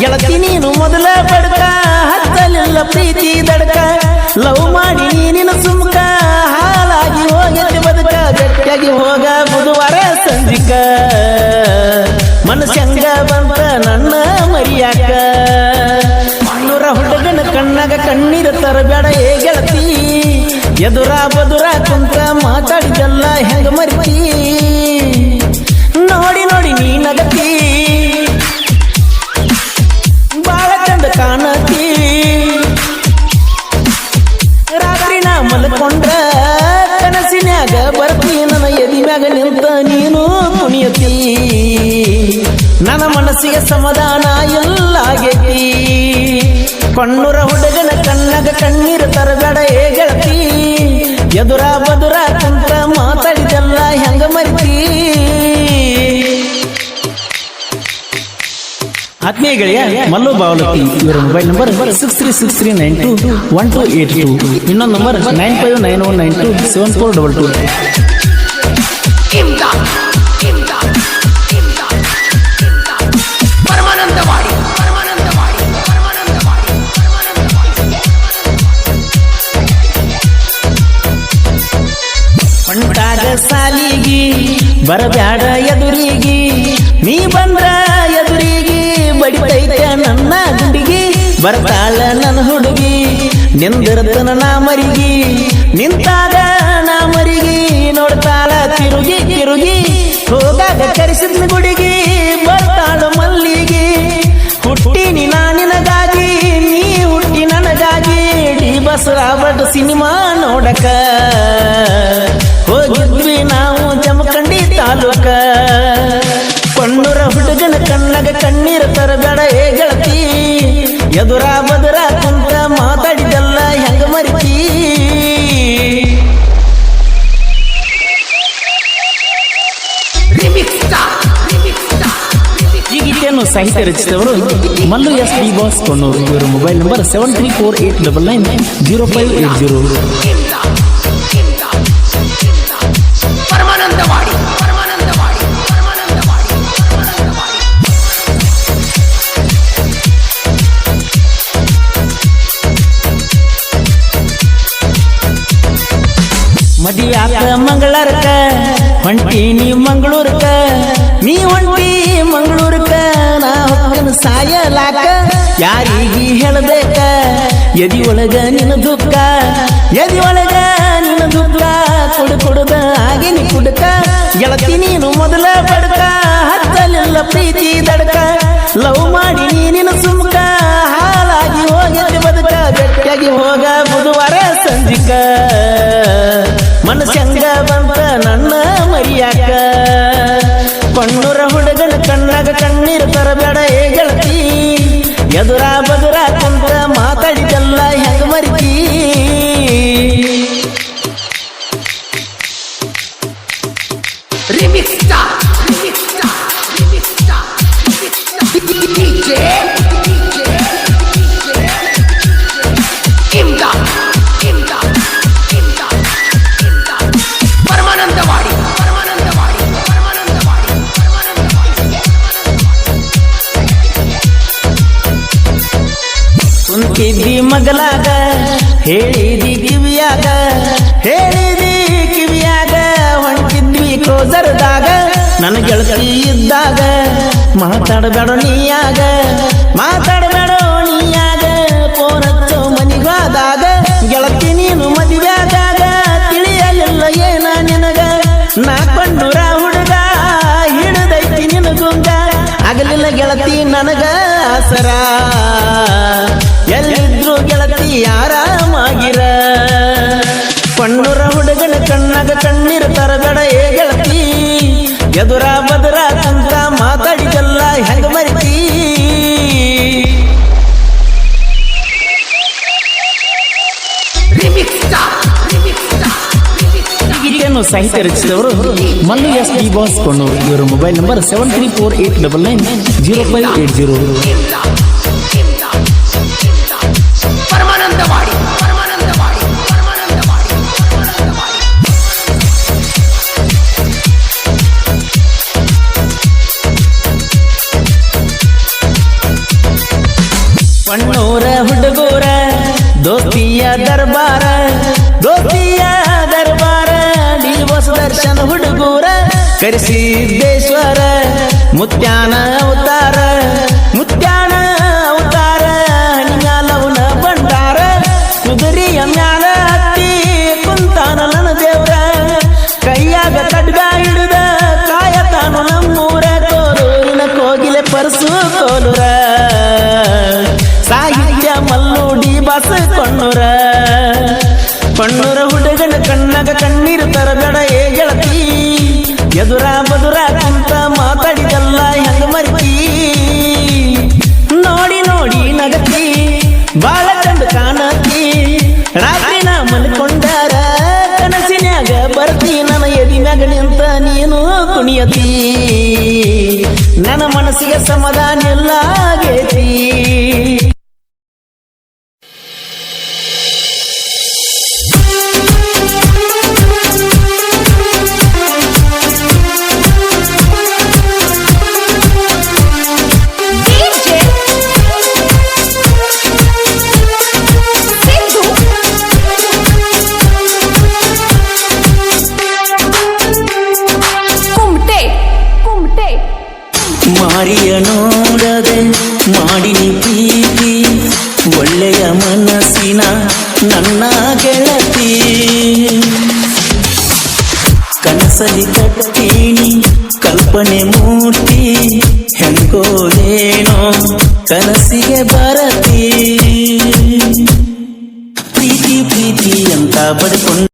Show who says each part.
Speaker 1: ಗೆಳತಿ ನೀನು ಮೊದಲ ಬಡ್ಕ, ಹತ್ತಲಿಲ್ಲ ಪ್ರೀತಿ ದಡ್ಕ. ಲವ್ ಮಾಡಿ ನೀನಿನ ಸುಮ್ಕ ಹಾಲಾಗಿ ಹೋಗಿ ಬದುಕ, ಗಟ್ಟಿಯಾಗಿ ಹೋಗ ಬುಧವಾರ ಸಂಜಿಕ. ಮನಸ್ಸಂಗ ಬಂತ ನನ್ನ ಮರಿಯಾಕ. ಮಣ್ಣೂರ ಹುಡುಗನ ಕಣ್ಣಾಗ ಕಣ್ಣೀರ ತರಬೇಡ, ಏ ಗೆಳತಿ. ಎದುರ ಬದುರ ಕುಂತ ಮಾತಾಡಿದಲ್ಲ, ಹೆಂಗ ಮರಿತಿ ಬರ್ತಿ ನನ್ನ ಎದಿ ಮ್ಯಾಗ ನಿಂತ ನೀನು ಕುಣಿಯತಿ ನನ್ನ ಮನಸ್ಸಿಗೆ ಸಮಾಧಾನ ಎಲ್ಲ ಆಗೈತಿ. ಕಣ್ಣುರ ಹುಡುಗನ ಕಣ್ಣಗ ಕಣ್ಣೀರು ತರಬೇಡ ಏ ಗೆಳತಿ. ಎದುರ ಬದುರ ಆತ್ಮೀಯ ಗೆಳೆಯ ಮಲ್ಲು ಬಾವಲತಿ ಇವರ mobile number six three six three nine two one two eight two ಇನ್ನೊಂದು number nine five nine one nine two seven four double two ಹೊಂಟಾಗ ಸಾಲಿಗಿ ಬರಬ್ಯಾಡ ಎದುರಿಗಿ. ನೀ ಬಂದ್ರ ಬರ್ತಾಳ ನನ್ನ ಹುಡುಗಿ ನಿಂದಿರ್ತನ ನಾ ಮರಿಗಿ, ನಿಂತಾಗ ನಾ ಮರಿಗಿ, ನೋಡ್ತಾಳ ತಿರುಗಿ ತಿರುಗಿ ಹೋಗಾಗ ಕರೆಸಿದ್ನ ಗುಡಿಗಿ ಬರ್ತಾಳ ಮಲ್ಲಿಗೆ. ಹುಟ್ಟಿನಿ ನಾ ನಿನಗಾಗಿ, ನೀ ಹುಟ್ಟಿ ನನಗಾಗಿ, ಡಿ ಬಸರಾಬಟ್ ಸಿನಿಮಾ ನೋಡಕ. ಹೋಗಿದ್ವಿ ನಾವು ಜಮಖಂಡಿ ತಾಲೂಕ. ಸಾಹಿತ್ಯ ರಚಿಸಿದವರು Mallu S D boss Konnur ಇವರ mobile number seven three four eight double nine zero five eight zero
Speaker 2: Imdad Imdad Imdad Paramanandawadi Paramanandawadi Paramanandawadi Paramanandawadi
Speaker 1: ಮದಿಯಾತ ಮಂಗಳೂರ್ಕ ಹೊಂಟಿ ನೀ ಮಂಗಳೂರ್ಕ ನೀ ಹೊಂಟಿ ಮಂಗಳೂರ್ಕ ನಾ ಹೊಕ್ಕನ ಸಾಯಲಾಕ? ಯಾರಿಗಿ ಹೇಳಬೇಕ? ಎದಿ ಒಳಗ ನಿನ್ನ ದುಃಖ ಎದಿ ಒಳಗ ನಿನ್ನ ದುಃಖ ಕುಡು ಕುಡುದ ನೀ ಕುಡುಕ. ಗೆಳತಿ ನೀನು ಮೊದಲ ಬಡ್ಕ, ಹತ್ತಲಿಲ್ಲ ಪ್ರೀತಿ ದಡ್ಕ. ಲವ್ ಮಾಡಿ ನೀನಿನ ಕಣ್ಣಾಗ ಕಣ್ಣೀರು ತರಬೇಡ ಏ ಗೆಳತಿ. ಎದುರ ಬದುರ ಕುಂತ ಮಾತಾಡಿದೆಲ್ಲ ಹೆಂಗ ಮರಿತಿ.
Speaker 2: Remix remix remix star remix
Speaker 1: ಕುಂತಿದ್ದಿ ಮಗಲಾಗ, ಹೇಳಿದಿ ಕಿವಿಯಾಗ ಹೇಳಿದಿ ಕಿವಿಯಾಗ, ಹೊಂಟಿದ್ವಿ ಕೋಜರದಾಗ ನನ್ನ ಗೆಳತಿ ಇದ್ದಾಗ, ಮಾತಾಡಬೇಡ ನೀಯಾಗ ಮಾತಾಡಬೇಡ ನೀಯಾಗ ಪೋರಚ್ಚೋ ಮನಿಗಾದಾಗ, ಗೆಳತಿ ನೀನು ಮದುವೆಯಾದಾಗ, ತಿಳಿಯಲಿಲ್ಲ ಏನ ನಿನಗ? ನಾ ಕೊಂಡುರ ಹುಡುಗ, ಹಿಡಿದೈತಿ ನಿನಗುಂಗ ಆಗಲಿಲ್ಲ ಗೆಳತಿ ನನಗ ಆಸರ. ಎದುರ ಬದುರ ತಂದ್ರ ಮಾತಾಡಿದಲ್ಲ ಹೆಂಗ ಮರಿತಿ? ಗೀತೆಯನ್ನು ಸಾಹಿತ್ಯ ರಚಿಸಿದವರು ಮಲ್ಲು ಎಸ್ ಡಿ ಬಾಸ್ ಕೊಂಡು ಇವರ mobile number seven three four eight double nine zero five eight zero ದರ್ಬಾರ ಗೋಪಿಯ ದರ್ಬಾರ ಡಿ ಬಸ್ ದರ್ಶನ ಹುಡುಗೂರ ಕರಿಸಿದ್ದೇಶ್ವರ ಮುತ್ಯಾನ ಅವತಾರ ಮುತ್ಯಾನ ಕೊಣ್ಣೂರ ಹುಡುಗನ ಕಣ್ಣಗ ಕಣ್ಣೀರು ತರಬೇಡ ಏ ಗೆಳತಿ. ಎದುರ ಬದುರ ಅಂತ ಮಾತಾಡಿದಲ್ಲ ಹೆಂಗ ಮರಿತಿ. ನೋಡಿ ನೋಡಿ ನಗತಿ, ಬಾಳ ಚಂದ ಕಾಣತಿ. ರಾತ್ರಿ ನಾ ಮಲ್ಕೊಂಡಾರ ಕನಸಿನ್ಯಾಗ ಬರ್ತಿ. ನನ್ನ ಮಗಳಿ ನಿಂತ ನೀನು ಕುಣಿಯತಿ. ನನ್ನ ಮನಸ್ಸಿಗೆ ಸಮಾಧಾನ ಎಲ್ಲ ಮಾರಿಯ ನೋಡದೆ ಮಾಡಿನಿ ಪ್ರೀತಿ, ಒಳ್ಳೆಯ ಮನಸ್ಸಿನ ನನ್ನ ಗೆಳತಿ. ಕನಸಲಿ ಕಟ್ಟೀನಿ ಕಲ್ಪನೆ ಮೂರ್ತಿ ಹೆಂಗೋದೇನೋ ಕನಸಿಗೆ ಬರತಿ. ಪ್ರೀತಿ ಪ್ರೀತಿ ಅಂತ ಬಡ್ಕೊಂಡು